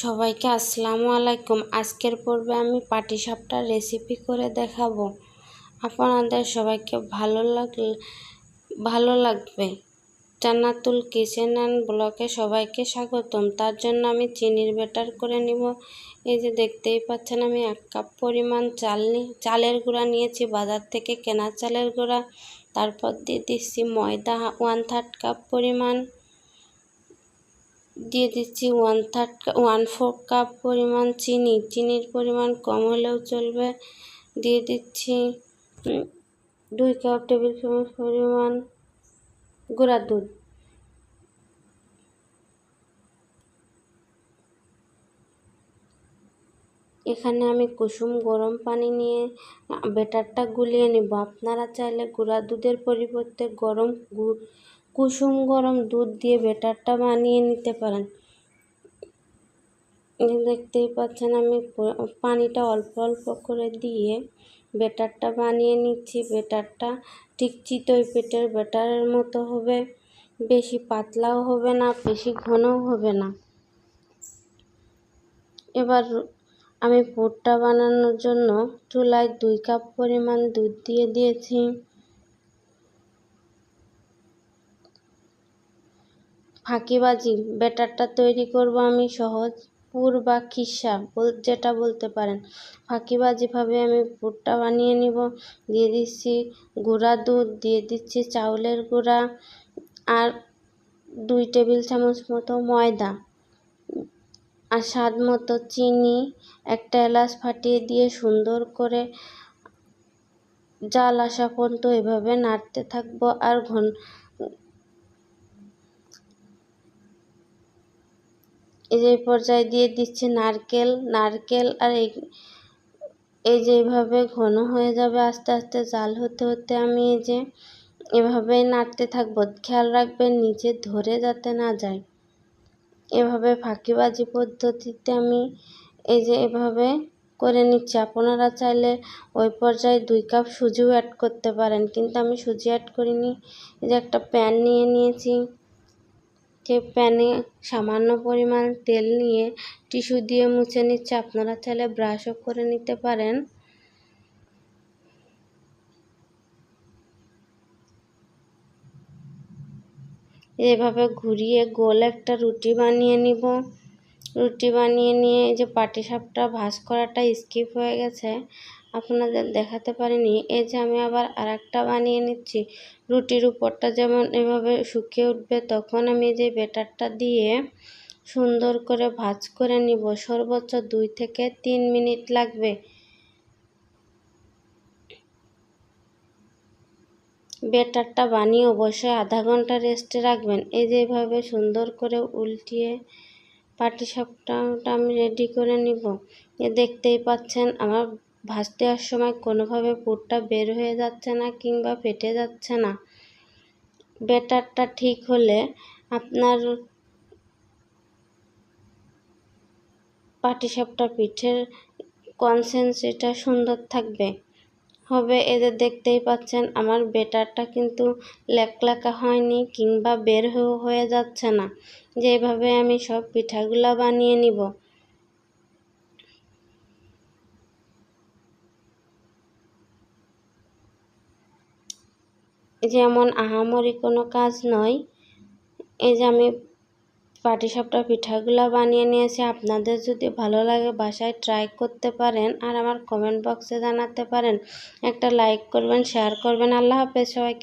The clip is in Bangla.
সবাইকে আসসালামু আলাইকুম। আজকের পর্বে আমি পাটি পাটিসাপটার রেসিপি করে দেখাবো। আপনাদের সবাইকে ভালো লাগলে ভালো লাগবে। জান্নাতুল কিচেন অ্যান্ড ব্লকে সবাইকে স্বাগতম। তার জন্য আমি চিনির বেটার করে নিব। এই যে দেখতেই পাচ্ছেন, আমি এক কাপ পরিমাণ চাল চালের গুঁড়া নিয়েছি, বাজার থেকে কেনা চালের গুঁড়া। তারপর দিয়ে দিচ্ছি ময়দা ওয়ান থার্ড কাপ পরিমাণ। দিয়ে দিচ্ছি one third one four cup পরিমাণ চিনি। চিনির পরিমাণ কম হলেও চলবে। দিয়ে দিচ্ছি দুই কাপ টেবিল চামচ পরিমাণ গুঁড়া দুধ। এখানে আমি কুসুম গরম পানি নিয়ে বেটারটা গুলিয়ে নেব। আপনারা চাইলে গুঁড়া দুধের পরিবর্তে গরম কুসুম গরম দুধ দিয়ে বেটারটা বানিয়ে নিতে পারেন। দেখতেই পাচ্ছেন আমি পানিটা অল্প অল্প করে দিয়ে বেটারটা বানিয়ে নিচ্ছি। বেটারটা ঠিক চিতই পেটের বেটারের মতো হবে, বেশি পাতলাও হবে না, বেশি ঘনও হবে না। এবার আমি পুরটা বানানোর জন্য চুলায় দুই কাপ পরিমাণ দুধ দিয়ে দিয়েছি। ফাঁকিবাজি, ব্যাটারটা তৈরি করব আমি সহজ। পুর বা খিসা যেটা বলতে পারেন। ফাঁকিবাজিভাবে আমি পুরটা বানিয়ে নিব। দিয়ে দিচ্ছি গুঁড়া দুধ, দিয়ে দিচ্ছি চাউলের গুঁড়া আর দুই টেবিল চামচ মতো ময়দা আর স্বাদ মতো চিনি। একটা এলাচ ফাটিয়ে দিয়ে সুন্দর করে জাল আসা পর্যন্ত এভাবে নাড়তে থাকব আর ঘন এই যে পর্যায়ে দিয়ে দিচ্ছি নারকেল নারকেল আর এই এই যে এইভাবে ঘন হয়ে যাবে আস্তে আস্তে জাল হতে হতে আমি এই যে এভাবে নাড়তে থাকব। খেয়াল রাখবেন নিচে ধরে যাতে না যায়। এভাবে ফাঁকিবাজি পদ্ধতিতে আমি এই যে এভাবে করে নিচ্ছি। আপনারা চাইলে ওই পর্যায়ে দুই কাপ সুজিও অ্যাড করতে পারেন। কিন্তু আমি সুজি অ্যাড করিনি। এই যে একটা প্যান নিয়ে নিয়েছি। যে প্যানে সামান্য পরিমাণ তেল নিয়ে টিস্যু দিয়ে মুছে নিচ্ছে। আপনারা চাইলে ব্রাশও করে নিতে পারেন। এভাবে ঘুরিয়ে গোল একটা রুটি বানিয়ে নিব। রুটি বানিয়ে নিয়ে যে পাটিসাপটা ভাজ করাটা স্কিপ হয়ে গেছে। আপনাদের দেখাতে পারিনি। এই যে আমি আবার আর একটা বানিয়ে নিচ্ছি। রুটির উপরটা যেমন এভাবে শুকিয়ে উঠবে, তখন আমি যে বেটারটা দিয়ে সুন্দর করে ভাজ করে নিব। সর্বোচ্চ দুই থেকে তিন মিনিট লাগবে। বেটারটা বানিয়ে অবশ্যই আধা ঘণ্টা রেস্টে রাখবেন। এই যেভাবে সুন্দর করে উল্টিয়ে পাটিসাপটা আমি রেডি করে নিব। দেখতেই পাচ্ছেন, আমার ভাজতে দেওয়ার সময় কোনোভাবে পুরটা বের হয়ে যাচ্ছে না কিংবা ফেটে যাচ্ছে না। ব্যাটারটা ঠিক হলে আপনার পাটিসাপটা, পিঠের কনসেন্স, এটা সুন্দর থাকবে। হবে এদের দেখতেই পাচ্ছেন, আমার বেটারটা কিন্তু লেকলাকা হয়নি কিংবা বের হয়ে যাচ্ছে না। যেভাবে আমি সব পিঠাগুলা বানিয়ে নিব। যেমন আহামরি কোনো কাজ নয়। এই যে আমি পাটিসাপটা পিঠাগুলো বানিয়ে নিয়েছি, আপনাদের যদি ভালো লাগে বাসায় ট্রাই করতে পারেন আর আমার কমেন্ট বক্সে জানাতে পারেন। একটা লাইক করবেন শেয়ার করবেন। আল্লাহ হাফেজ সবাইকে।